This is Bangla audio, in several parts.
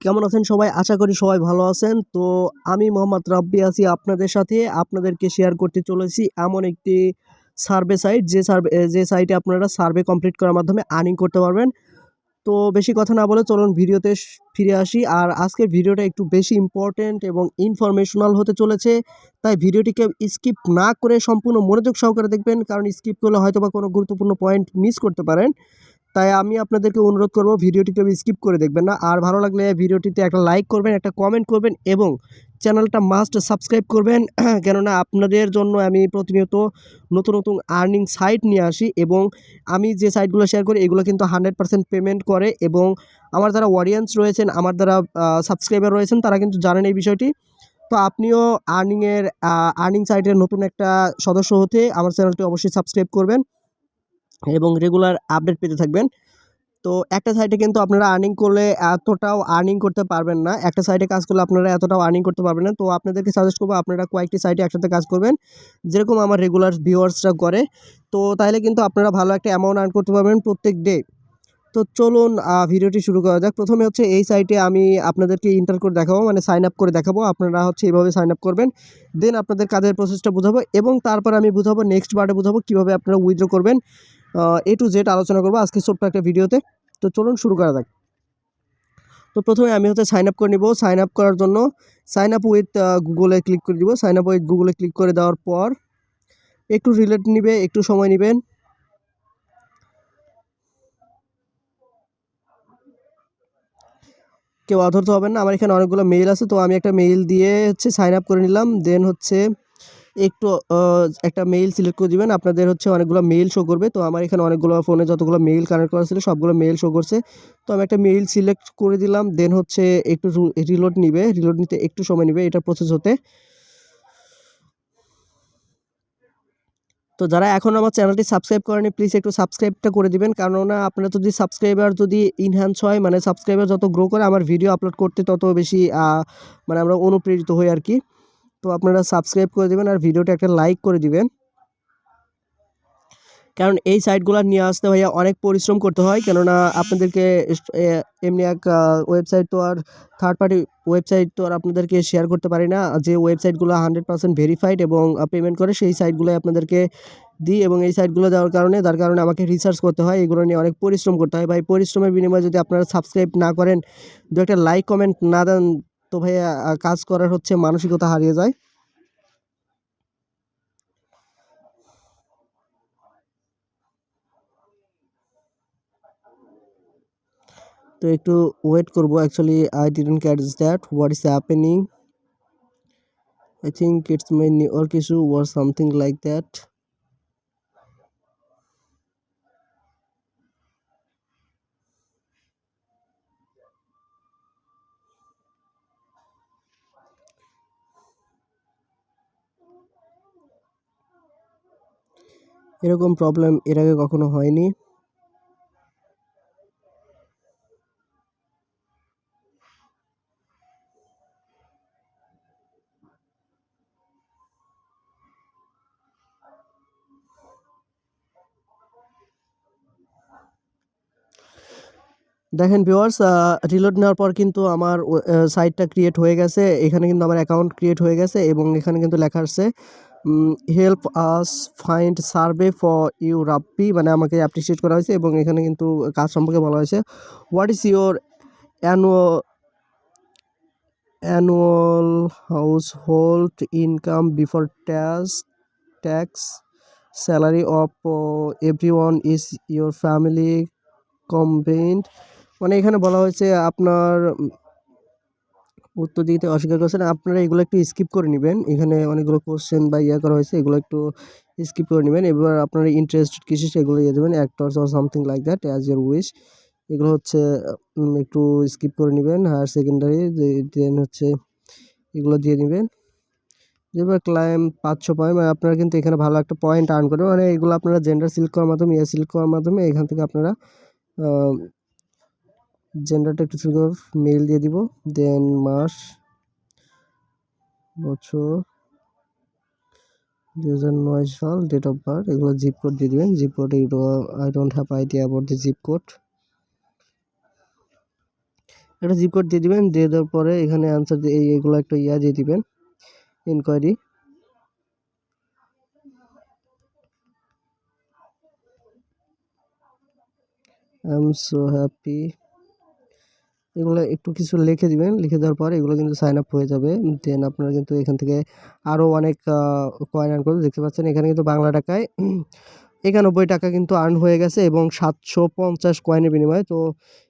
কেমন আছেন সবাই? আশা করি সবাই ভালো আছেন। তো আমি মোহাম্মদ রাব্বি আছি আপনাদের সাথে। আপনাদেরকে শেয়ার করতে চলেছি এমন একটি সার্ভে সাইট যে সার্ভে যে সাইটে আপনারা সার্ভে কমপ্লিট করার মাধ্যমে আর্নিং করতে পারবেন। তো বেশি কথা না বলে চলুন ভিডিওতে ফিরে আসি। আর আজকের ভিডিওটা একটু বেশি ইম্পর্ট্যান্ট এবং ইনফরমেশনাল হতে চলেছে, তাই ভিডিওটিকে স্কিপ না করে সম্পূর্ণ মনোযোগ সহকারে দেখবেন, কারণ স্কিপ করলে হয়তো বা কোনো গুরুত্বপূর্ণ পয়েন্ট মিস করতে পারেন। তাই আমি আপনাদেরকে অনুরোধ করব ভিডিওটিকে স্কিপ করে দেখবেন না। আর ভালো লাগলে ভিডিওটিতে একটা লাইক করবেন, একটা কমেন্ট করবেন এবং চ্যানেলটা মাস্ট সাবস্ক্রাইব করবেন। কেননা আপনাদের জন্য আমি প্রতিনিয়ত নতুন নতুন আর্নিং সাইট নিয়ে আসি এবং আমি যে সাইটগুলো শেয়ার করি, এগুলো কিন্তু হান্ড্রেড পার্সেন্ট পেমেন্ট করে এবং আমার যারা অডিয়েন্স রয়েছেন, আমার যারা সাবস্ক্রাইবার রয়েছেন, তারা কিন্তু জানেন এই বিষয়টি। তো আপনিও আর্নিংয়ের আর্নিং সাইটের নতুন একটা সদস্য হতে আমার চ্যানেলটি অবশ্যই সাবস্ক্রাইব করবেন। এবং রেগুলার আপডেট পেতে থাকবেন। তো একটা সাইটে কিন্তু আপনারা আর্নিং করলে এতটাও আর্নিং করতে পারবেন না। একটা সাইটে কাজ করলে আপনারা এতটাও আর্নিং করতে পারবেন না। তো আপনাদেরকে সাজেস্ট করব আপনারা কয়েকটি সাইটে একসাথে কাজ করবেন। যেরকম আমার রেগুলার ভিউয়ার্সরা করে। তো তাহলে কিন্তু আপনারা ভালো একটা অ্যামাউন্ট আর্ন করতে পারবেন প্রত্যেক ডে তো চলুন ভিডিওটি শুরু করা যাক। প্রথমে হচ্ছে এই সাইটে আমি আপনাদেরকে ইন্টার করে দেখাবো মানে সাইন আপ করে দেখাবো। আপনারা হচ্ছে এইভাবে সাইন আপ করবেন। দেন আপনাদের কাজের প্রসেসটা বোঝাবো এবং তারপর আমি বুঝাবো নেক্সট বারে বুঝাবো কীভাবে আপনারা উইথড্র করবেন। এ টু জেড আলোচনা করব আজকে ছোট্ট একটা ভিডিওতে। তো চলুন শুরু করা যাক। তো প্রথমে আমি হচ্ছে সাইন আপ করে নিব। সাইন আপ করার জন্য সাইন আপ উইথ গুগলে ক্লিক করে দিব। সাইন আপ উইথ গুগলে ক্লিক করে দেওয়ার পর একটু রিলেট নিবে, একটু সময় নেবেন। কেউ অধরতে হবেন না। আমার এখানে অনেকগুলো মেইল আছে, তো আমি একটা মেইল দিয়ে হচ্ছে সাইন আপ করে নিলাম। দেন হচ্ছে একটু একটা মেইল সিলেক্ট করে দিবেন। আপনাদের হচ্ছে অনেকগুলো মেইল শো করবে। তো আমার এখানে অনেকগুলো ফোনে যতগুলো মেইল কানেক্ট করা ছিল, সবগুলো মেইল শো করছে। তো আমি একটা মেইল সিলেক্ট করে দিলাম। দেন হচ্ছে একটু রিলোড নিবে। রিলোড নিতে একটু সময় নেবে এটা প্রসেস হতে। তো যারা এখন আমার চ্যানেলটি সাবস্ক্রাইব করেনি প্লিজ একটু সাবস্ক্রাইবটা করে দিবেন। কেননা আপনারা যদি সাবস্ক্রাইবার যদি ইনহ্যান্স হয় মানে সাবস্ক্রাইবার যত গ্রো করে, আমার ভিডিও আপলোড করতে তত বেশি মানে আমরা অনুপ্রেরিত হই আর কি। তো আপনারা সাবস্ক্রাইব করে দেবেন আর ভিডিওটা একটা লাইক করে দিবেন। কারণ এই সাইটগুলো নিয়ে আসতে ভাইয়া অনেক পরিশ্রম করতে হয়, কেননা আপনাদেরকে এমনি এক ওয়েবসাইট তো আর থার্ড পার্টি ওয়েবসাইট তো আর আপনাদেরকে শেয়ার করতে পারি না। যে ওয়েবসাইটগুলো হান্ড্রেড পার্সেন্ট ভেরিফাইড এবং পেমেন্ট করে, সেই সাইটগুলোই আপনাদেরকে দিই এবং এই সাইটগুলো দেওয়ার কারণে তার কারণে আমাকে রিসার্চ করতে হয়, এগুলো নিয়ে অনেক পরিশ্রম করতে হয়। ভাই, পরিশ্রমের বিনিময়ে যদি আপনারা সাবস্ক্রাইব না করেন, দু একটা লাইক কমেন্ট না দেন তো ভাইয়া কাজ করার হচ্ছে মানসিকতা হারিয়ে যায়। তো একটু ওয়েট করব actually I didn't catch that what is happening I think it's my network কিছু ওর সামথিং লাইক দ্যাট এরকম প্রবলেম এর আগে কখনো হয়নি। দেখেন ভিউয়ার্স রিলোড নেওয়ার পর কিন্তু আমার সাইটটা ক্রিয়েট হয়ে গেছে। এখানে কিন্তু আমার অ্যাকাউন্ট ক্রিয়েট হয়ে গেছে এবং এখানে কিন্তু লেখা আসছে help us find survey for you Rappi মানে আমাকে অ্যাপ্রিসিয়েট করা হয়েছে এবং এখানে কিন্তু কাজ সম্পর্কে বলা হয়েছে। What is your annual annual household income before tax tax salary of every one is your family combined মানে এখানে বলা হয়েছে আপনার উত্তর দিতে অস্বীকার করছেন, আপনারা এগুলো একটু স্কিপ করে নেবেন। এখানে অনেকগুলো কোশ্চেন বা ইয়ে করা হয়েছে, এগুলো একটু স্কিপ করে নেবেন। এবার আপনারা ইন্টারেস্টেড কিছু সেগুলো ইয়ে দেবেন actors or something like that as your wish এগুলো হচ্ছে একটু স্কিপ করে নেবেন হায়ার সেকেন্ডারি দেন হচ্ছে এগুলো দিয়ে নেবেন। যেভাবে ক্লাইম পাঁচশো পয়েন্ট মানে আপনারা কিন্তু এখানে ভালো একটা পয়েন্ট আর্ন করবেন। মানে এগুলো আপনারা জেন্ডার সিলেক্ট করার মাধ্যমে ইয়ে সিলেক্ট করার মাধ্যমে এখান থেকে আপনারা জেন্ডারটা একটু করে মেল দিয়ে দিব দেন মাস, বছর দু হাজার নয় সাল ডেট অফ বার্থ এগুলো জিপ কোড দিয়ে দিবেন জিপ কোড এগুলো I don't have idea about the zip code একটা জিপ কোড দিয়ে দিবেন, দিয়ে দেওয়ার পরে এখানে আনসার দিয়ে এগুলো একটা ইয়া দিয়ে দিবেন inquiry I am so happy এগুলো একটু কিছু লিখে দিবেন। লিখে দেওয়ার পর এগুলো কিন্তু সাইন আপ হয়ে যাবে। দেন আপনারা কিন্তু এখান থেকে আরও অনেক কয়েন আর্ন করতে দেখতে পাচ্ছেন এখানে কিন্তু বাংলা টাকায় একানব্বই টাকা কিন্তু আর্ন হয়ে গেছে এবং সাতশো পঞ্চাশ কয়েনের বিনিময়ে। তো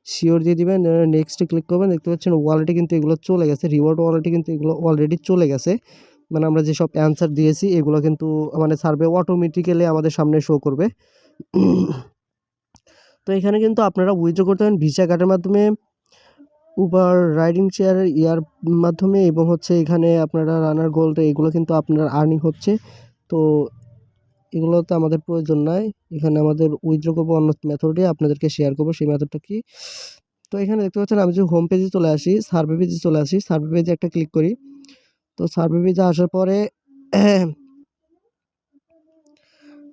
শিওর দিয়ে দিবেন। নেক্সটে ক্লিক করবেন। দেখতে পাচ্ছেন ওয়ালেটে কিন্তু এগুলো চলে গেছে। রিওয়ার্ড ওয়ালেটে কিন্তু এগুলো অলরেডি চলে গেছে। মানে আমরা যেসব অ্যান্সার দিয়েছি, এগুলো কিন্তু মানে সার্ভে অটোমেটিক্যালি আমাদের সামনে শো করবে। তো এখানে কিন্তু আপনারা উইথড্র করতে পারেন। ভিসা কার্ডের মাধ্যমে উবার রাইডিং চেয়ারের ইয়ার মাধ্যমে এবং হচ্ছে এখানে আপনারা রানার গোল্ড এগুলো কিন্তু আপনার আর্নিং হচ্ছে। তো এগুলো তো আমাদের প্রয়োজন নাই। এখানে আমাদের উইথড্র করব অন্য মেথডে আপনাদেরকে শেয়ার করব সেই মেথডটা কি? তো এখানে দেখতে পাচ্ছেন আমি যদি হোম পেজে চলে আসি সার্ভে পেজে চলে আসি। সার্ভে পেজে একটা ক্লিক করি। তো সার্ভে পেজে আসার পরে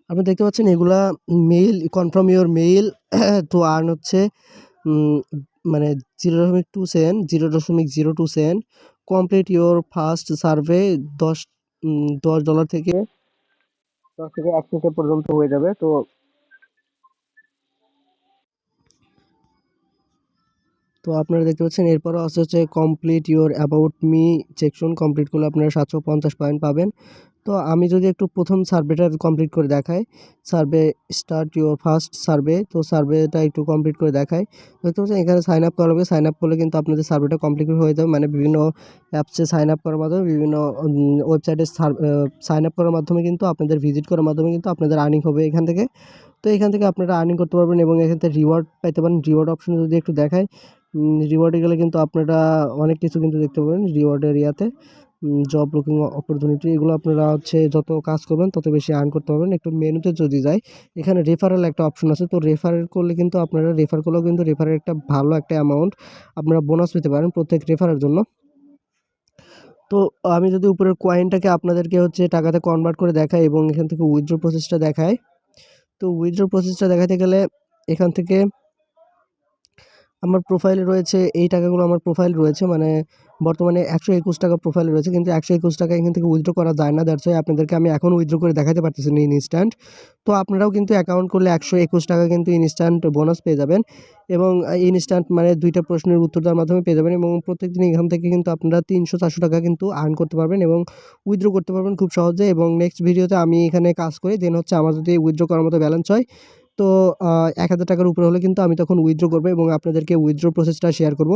আপনি দেখতে পাচ্ছেন এগুলা মেইল কনফার্ম ইওর মেইল তো আর্ন হচ্ছে মানে জিরো দশমিক টু সেন্ট জিরো দশমিক zero two cent complete your first survey দশ দশ ডলার থেকে দশ থেকে এক সেন্ট পর্যন্ত হয়ে যাবে, তো তো আপনারা দেখতে পাচ্ছেন, এরপরও আছে হচ্ছে complete your about me section complete করলে আপনারা সাতশো পঞ্চাশ পয়েন্ট পাবেন। তো আমি যদি একটু প্রথম সার্ভেটা কমপ্লিট করে দেখাই survey start your first survey তো সার্ভেটা একটু কমপ্লিট করে দেখাই। দেখতে পাচ্ছেন, এখানে সাইন আপ করা হবে। সাইন আপ করলে কিন্তু আপনাদের সার্ভেটা কমপ্লিট হয়ে যাবে। মানে বিভিন্ন অ্যাপসে সাইন আপ করার মাধ্যমে, বিভিন্ন ওয়েবসাইটে সাইন আপ করার মাধ্যমে কিন্তু আপনাদের ভিজিট করার মাধ্যমে কিন্তু আপনাদের আর্নিং হবে এখান থেকে। তো এখান থেকে আপনারা আর্নিং করতে পারবেন এবং এখান থেকে রিওয়ার্ড পাইতে পারেন। রিওয়ার্ড অপশন যদি একটু দেখায় রিওয়ার্ডে গেলে কিন্তু আপনারা অনেক কিছু কিন্তু দেখতে পাবেন রিওয়ার্ডের ইয়াতে। জব লুকিং অপরচুনিটি এগুলো আপনারা হচ্ছে যত কাজ করবেন, তত বেশি আর্ন করতে পারবেন। একটু মেনুতে যদি যাই, এখানে রেফারেল একটা অপশন আছে। তো রেফারেল করলে কিন্তু আপনারা রেফার করলেও কিন্তু রেফারের একটা ভালো একটা অ্যামাউন্ট আপনারা বোনাস পেতে পারেন প্রত্যেক রেফারের জন্য। তো আমি যদি উপরের কয়েনটাকে আপনাদেরকে হচ্ছে টাকাতে কনভার্ট করে দেখাই এবং এখান থেকে উইথড্র প্রসেসটা দেখাই। তো উইথড্র প্রসেসটা দেখাতে গেলে এখান থেকে আমার প্রোফাইলে রয়েছে, এই টাকাগুলো আমার প্রোফাইল রয়েছে মানে বর্তমানে একশো একুশ টাকা প্রোফাইল রয়েছে, কিন্তু একশো একুশ টাকা এখান থেকে উইথড্র করা যায় না দ্যাটস আপনাদেরকে আমি এখন উইথড্র করে দেখাতে পারতেছি না ইনস্ট্যান্ট তো আপনারাও কিন্তু অ্যাকাউন্ট করলে একশো একুশ টাকা কিন্তু ইনস্ট্যান্ট বোনাস পেয়ে যাবেন এবং ইনস্ট্যান্ট মানে দুইটা প্রশ্নের উত্তর দেওয়ার মাধ্যমে পেয়ে যাবেন এবং প্রত্যেকদিন এখান থেকে কিন্তু আপনারা তিনশো চারশো টাকা কিন্তু আর্ন করতে পারবেন এবং উইথড্র করতে পারবেন খুব সহজে এবং নেক্সট ভিডিওতে আমি এখানে কাজ করি দেন হচ্ছে আমার যদি উইথড্র করার মতো ব্যালেন্স হয় তো এক হাজার টাকার উপরে হলে কিন্তু আমি তখন উইথড্র করব এবং আপনাদেরকে উইথড্র প্রসেসটা শেয়ার করব।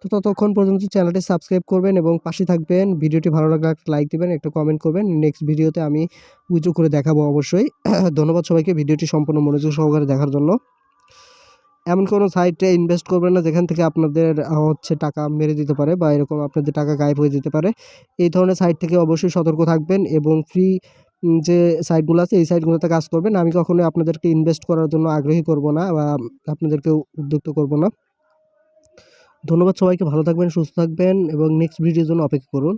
তো ততক্ষণ পর্যন্ত চ্যানেলটি সাবস্ক্রাইব করবেন এবং পাশে থাকবেন। ভিডিওটি ভালো লাগলে একটা লাইক দেবেন, একটা কমেন্ট করবেন। নেক্সট ভিডিওতে আমি উইথড্র করে দেখাবো অবশ্যই। ধন্যবাদ সবাইকে ভিডিওটি সম্পূর্ণ মনোযোগ সহকারে দেখার জন্য। এমন কোনো সাইটে ইনভেস্ট করবেন না যেখান থেকে আপনাদের হচ্ছে টাকা মেরে দিতে পারে বা এরকম আপনাদের টাকা গায়েব হয়ে যেতে পারে। এই ধরনের সাইট থেকে অবশ্যই সতর্ক থাকবেন এবং ফ্রি যে সাইটগুলো আছে, এই সাইটগুলোতে কাজ করবেন। আমি কখনোই আপনাদেরকে ইনভেস্ট করার জন্য আগ্রহী করব না বা আপনাদেরকে উদ্যুক্ত করব না। ধন্যবাদ সবাইকে, ভালো থাকবেন, সুস্থ থাকবেন এবং নেক্সট ভিডিওর জন্য অপেক্ষা করুন।